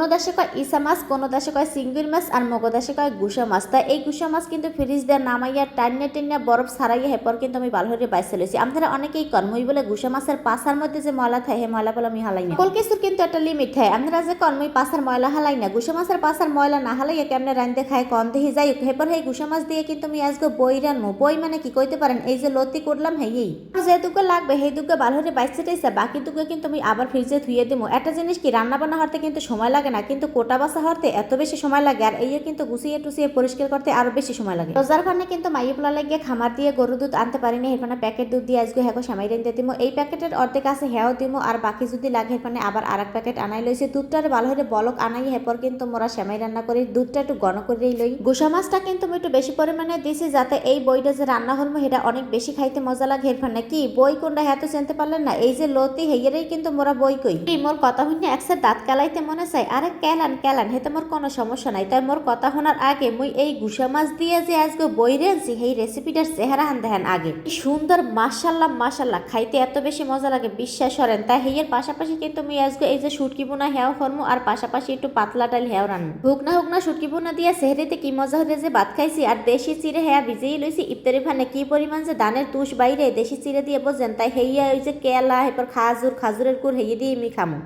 কোনো দেশে কয় ইসা মাছ, কোনো দেশে কয় সিঙ্গুর মাছ আর মগো দেশে কয় গুসা মাছ। তা এই গুসা মাছ কিন্তু ফ্রিজ দিয়ে নামাইয়া, টাইনে টেনে বরফ ছাড়াইয়া হেপর কিন্তু আমি ভালো করে বাইসে লইছি। আপনারা অনেকেই কন বলে গুসা মাছের পাশার মধ্যে যে ময়লা থাকে, হে ময়লা বলে আমি হালাই না কল কিছুর কিন্তু একটা লিমিট থাকে আপনারা যে কন পাশার ময়লা হালাই না গুসা মাছের পাশার ময়লা না হালাইয়া কেমনে রান্ধতে খায়, কন দেখি যাই হেপর হে গুসা মাছ দিয়ে কিন্তু আমি আজকে বই রানবো বই মানে কি কইতে পারেন? এই যে লতি করলাম হেই যেটুকু লাগবে সেই দুটো ভালো করে বাইসে টাইসে বাকি দুটো কিন্তু আমি আবার ফ্রিজে ধুয়ে দেবো একটা জিনিস কি রান্না বান্না হতে কিন্তু সময় লাগে না, কিন্তু কোটা বাসা হতে এত বেশি সময় লাগে আর এই কিন্তু গুছিয়ে টুসিয়ে পরিষ্কার করতে আরও বেশি সময় লাগে। রোজার কারণে কিন্তু মাইয়ে পোলা লাগিয়ে খামার দিয়ে গরু দুধ আনতে পারিনি এখানে প্যাকেট দুধ দিয়ে আজকে হ্যাঁ সামাই রেন্দে দিমো। এই প্যাকেটের অর্ধেক আছে হ্যাও দিমো আর বাকি যদি লাগে এখানে আবার আর এক প্যাকেট আনাই লইছে। দুধটার ভালো করে বলক আনাই, হেপর কিন্তু মোরা সেমাই রান্না করি, দুধটা একটু ঘন করেই লই। গুসা মাছটা কিন্তু আমি একটু বেশি পরিমাণে দিছি যাতে এই বইটা যে রান্না হলমো সেটা অনেক বেশি খাইতে মজা লাগে এরফানে কি বই কোনটা হ্যাঁ তো চিনতে পারলেন না? এই যে লতি হেয়েরই কিন্তু মোরা বই কই। মোর কথা শুনে একসাথে দাঁত কালাইতে মনে চাই আরে কেলান কেলান হেতে মোর কোনো সমস্যা নাই। তাই মোর কথা শোনার আগে মুই এই গুসা মাছ দিয়ে যে আজকে বই রেনছি, সেই রেসিপিটার চেহারা হান দেখেন আগে। সুন্দর, মাশাল্লাহ মাশাল্লাহ। খাইতে এত বেশি মজা লাগে, বিশ্বাস করেন। তাই হেয়ের পাশাপাশি কিন্তু মুই আজকে এই যে শুটকি বোনা হেয়াও করমু, আর পাশাপাশি একটু পাতলা ডাল হেয়াও রান্না হুক না হুক না শুটকি বোনা দিয়ে সেহরিতে কি মজা হলে যে ভাত খাইছি, আর দেশি চিড়ে হেয়া ভিজেই লইছি। ইফতারি ফানে কি পরিমাণ যে ধানের তুষ বাইরে, দেশি চিড়ে দিয়ে বোঝেন, তাই হেইয়া ওই যে কেলা এরপর খাজুর, খাজুরের কুর হেয়ে দিয়ে আমি খামু।